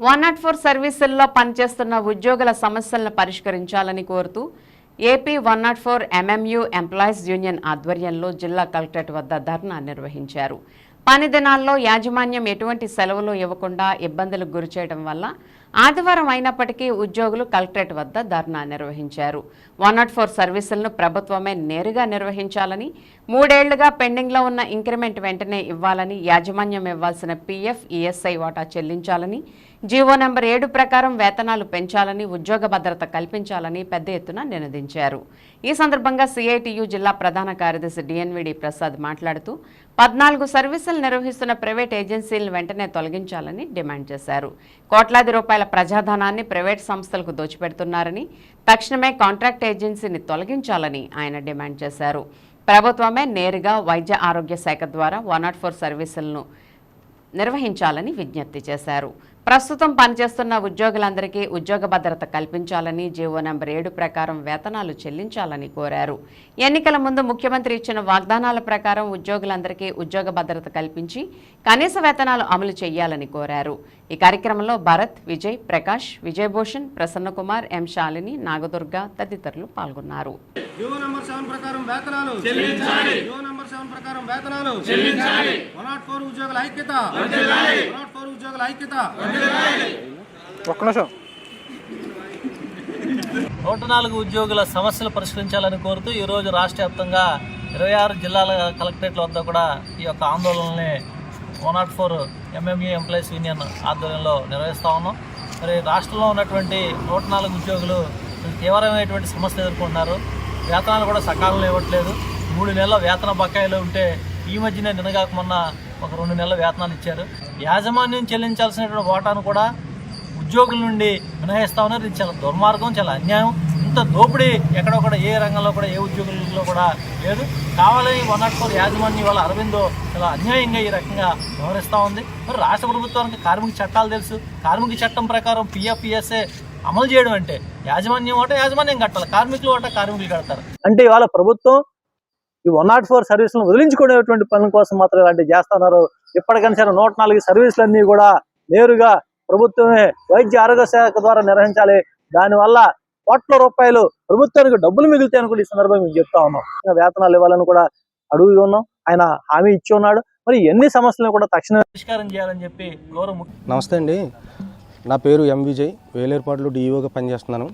One nought four సర్వీసుల్లో పనిచేస్తున్న ఉద్యోగుల సమస్యలను పరిష్కరించాలని కోరుతూ AP one nought four MMU employees union ఆధ్వర్యంలో జిల్లా కలెక్టరేట్ వద్ద ధర్నా నిర్వహించారు. పని దినాల్లో యాజమాన్యం ఎటువంటి సెలవులు ఇవ్వకుండా ఇబ్బందులకు గురిచేయడం వల్ల ఆదివారం అయినప్పటికీ ఉద్యోగులు కలెక్టరేట్ వద్ద ధర్నా నిర్వహించారు. వన్ నాట్ ఫోర్ సర్వీసులను ప్రభుత్వమే నేరుగా నిర్వహించాలని మూడేళ్ళుగా పెండింగ్లో ఉన్న ఇంక్రిమెంట్ వెంటనే ఇవ్వాలని యాజమాన్యం ఇవ్వాల్సిన పీఎఫ్ ఈఎస్ఐ వాటా చెల్లించాలని జీవో నెంబర్ ఏడు ప్రకారం వేతనాలు పెంచాలని ఉద్యోగ భద్రత కల్పించాలని పెద్ద ఎత్తున నినదించారు. ఈ సందర్భంగా సిఐటియు జిల్లా ప్రధాన కార్యదర్శి డిఎన్విడి ప్రసాద్ మాట్లాడుతూ పద్నాలుగు సర్వీసులు నిర్వహిస్తున్న ప్రైవేట్ ఏజెన్సీలను వెంటనే తొలగించాలని డిమాండ్ చేశారు. కోట్లాది రూపాయల ప్రజాధనాన్ని ప్రైవేట్ సంస్థలకు దోచిపెడుతున్నారని తక్షణమే కాంట్రాక్ట్ ఏజెన్సీని తొలగించాలని ఆయన డిమాండ్ చేశారు. ప్రభుత్వమే నేరుగా వైద్య ఆరోగ్య శాఖ ద్వారా వన్ నాట్ ఫోర్ సర్వీసులను నిర్వహించాలని విజ్ఞప్తి చేశారు. ప్రస్తుతం పనిచేస్తున్న ఉద్యోగులందరికీ ఉద్యోగ భద్రత కల్పించాలని జీవో నెంబర్ ఏడు ప్రకారం వేతనాలు చెల్లించాలని కోరారు. ఎన్నికల ముందు ముఖ్యమంత్రి ఇచ్చిన వాగ్దానాల ప్రకారం ఉద్యోగులందరికీ ఉద్యోగ భద్రత కల్పించి కనీస వేతనాలు అమలు చేయాలని కోరారు. ఈ కార్యక్రమంలో భరత్ విజయ్ ప్రకాష్ విజయభూషణ్ ప్రసన్నకుమార్ ఎం శాలిని నాగదుర్గ తదితరులు పాల్గొన్నారు. జీవో నంబర్ సెవెన్ ప్రకారం వేతనాలు ఉద్యోగుల ఐక్యత. ఒక్క నిమిషం. నూట నాలుగు ఉద్యోగుల సమస్యలు పరిష్కరించాలని కోరుతూ ఈరోజు రాష్ట్ర వ్యాప్తంగా ఇరవై ఆరు జిల్లాల కలెక్టరేట్ల వద్ద కూడా ఈ యొక్క ఆందోళనని one nought four MME employees union ఆధ్వర్యంలో నిర్వహిస్తూ ఉన్నాం. మరి రాష్ట్రంలో ఉన్నటువంటి నూట నాలుగు ఉద్యోగులు తీవ్రమైనటువంటి సమస్యలు ఎదుర్కొంటున్నారు. వేతనాలు కూడా సకాలంలో ఇవ్వట్లేదు. మూడు నెలల వేతన బకాయిలు ఉంటే ఈ మధ్యనే నిన్నగాక మొన్న ఒక రెండు నెలల వేతనాలు ఇచ్చారు. యాజమాన్యం చెల్లించాల్సినటువంటి వాటాను కూడా ఉద్యోగుల నుండి మినహాయిస్తా ఉన్నారు. ఇది చాలా దుర్మార్గం చాలా అన్యాయం. ఇంత దోపిడీ ఎక్కడొక్కడ ఏ రంగంలో కూడా ఏ ఉద్యోగుల్లో కూడా లేదు. కావాలని వన్ నాట్ ఫోర్ యాజమాన్యం వాళ్ళ అరవిందో చాలా అన్యాయంగా ఈ రకంగా వ్యవహరిస్తూ ఉంది. మరి రాష్ట్ర ప్రభుత్వానికి కార్మిక చట్టాలు తెలుసు. కార్మిక చట్టం ప్రకారం పిఎఫ్పిఎస్ఏ అమలు చేయడం అంటే యాజమాన్యం ఒకట యాజమాన్యం కట్టాలి. కార్మికులు ఒకట కార్మికులు కడతారు. అంటే ఇవాళ ప్రభుత్వం ఈ వన్ నాట్ ఫోర్ సర్వీసులను వదిలించుకునేటువంటి పనుల కోసం మాత్రం ఇలాంటివి చేస్తున్నారు. ఇప్పటికైనా సరే నూట నాలుగు సర్వీసులన్నీ కూడా నేరుగా ప్రభుత్వమే వైద్య ఆరోగ్య శాఖ ద్వారా నిర్వహించాలి. దానివల్ల కోట్ల రూపాయలు ప్రభుత్వానికి డబ్బులు మిగులుతాయని కూడా ఈ సందర్భంగా మేము చెప్తా ఉన్నాం. ఇంకా వేతనాలు ఇవ్వాలని కూడా అడుగు ఉన్నాం. ఆయన హామీ ఇచ్చి ఉన్నాడు. మరి ఎన్ని సమస్యలను కూడా తక్షణమే పరిష్కారం చేయాలని చెప్పి గౌరవ నమస్తే అండి. నా పేరు ఎం విజయ్. వేలేరుపాటులో డిఈఓగా పనిచేస్తున్నాను.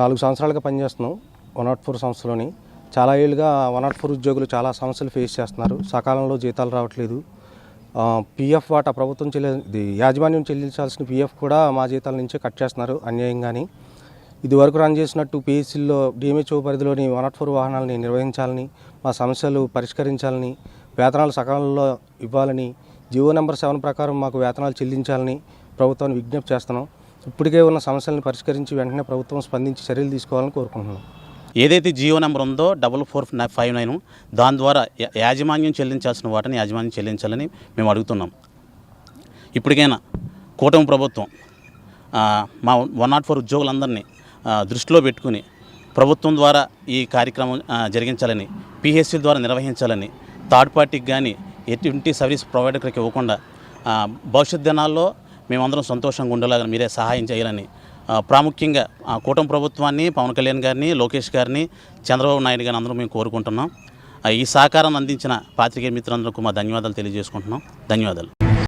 నాలుగు సంవత్సరాలుగా పనిచేస్తున్నాం. వన్ నాట్ ఫోర్ సంస్థలోని. చాలా ఏళ్ళుగా వన్ నాట్ ఫోర్ ఉద్యోగులు చాలా సమస్యలు ఫేస్ చేస్తున్నారు. సకాలంలో జీతాలు రావట్లేదు. పిఎఫ్ వాటా ప్రభుత్వం చెల్లి ఇది యాజమాన్యం చెల్లించాల్సిన పిఎఫ్ కూడా మా జీతాల నుంచే కట్ చేస్తున్నారు అన్యాయంగాని. ఇది వరకు రన్ చేసినట్టు పిఎస్సీల్లో డిఎంహెచ్ఓ పరిధిలోని వన్ నాట్ ఫోర్ వాహనాలని నిర్వహించాలని మా సమస్యలు పరిష్కరించాలని వేతనాలు సకాలంలో ఇవ్వాలని జియో నెంబర్ సెవెన్ ప్రకారం మాకు వేతనాలు చెల్లించాలని ప్రభుత్వాన్ని విజ్ఞప్తి చేస్తున్నాం. ఇప్పటికే ఉన్న సమస్యలను పరిష్కరించి వెంటనే ప్రభుత్వం స్పందించి చర్యలు తీసుకోవాలని కోరుకుంటున్నాం. ఏదైతే జియో నెంబర్ ఉందో డబల్ ఫోర్ ఫైవ్ నైన్ దాని ద్వారా యాజమాన్యం చెల్లించాల్సిన వాటిని యాజమాన్యం చెల్లించాలని మేము అడుగుతున్నాం. ఇప్పటికైనా కూటమి ప్రభుత్వం మా వన్ నాట్ ఫోర్ ఉద్యోగులందరినీ దృష్టిలో పెట్టుకుని ప్రభుత్వం ద్వారా ఈ కార్యక్రమం జరిగించాలని పిహెచ్సి ద్వారా నిర్వహించాలని థర్డ్ పార్టీకి కానీ ఎటువంటి సర్వీస్ ప్రొవైడర్కి ఇవ్వకుండా భవిష్యత్ దినాల్లో మేమందరం సంతోషంగా ఉండేలాగా మీరే సహాయం చేయాలని ప్రాముఖ్యంగా ఆ కూటమి ప్రభుత్వాన్ని పవన్ కళ్యాణ్ గారిని లోకేష్ గారిని చంద్రబాబు నాయుడు గారిని అందరూ మేము కోరుకుంటున్నాం. ఈ సహకారాన్ని అందించిన పాత్రికేయ మిత్రులందరికీ మా ధన్యవాదాలు తెలియజేసుకుంటున్నాం. ధన్యవాదాలు.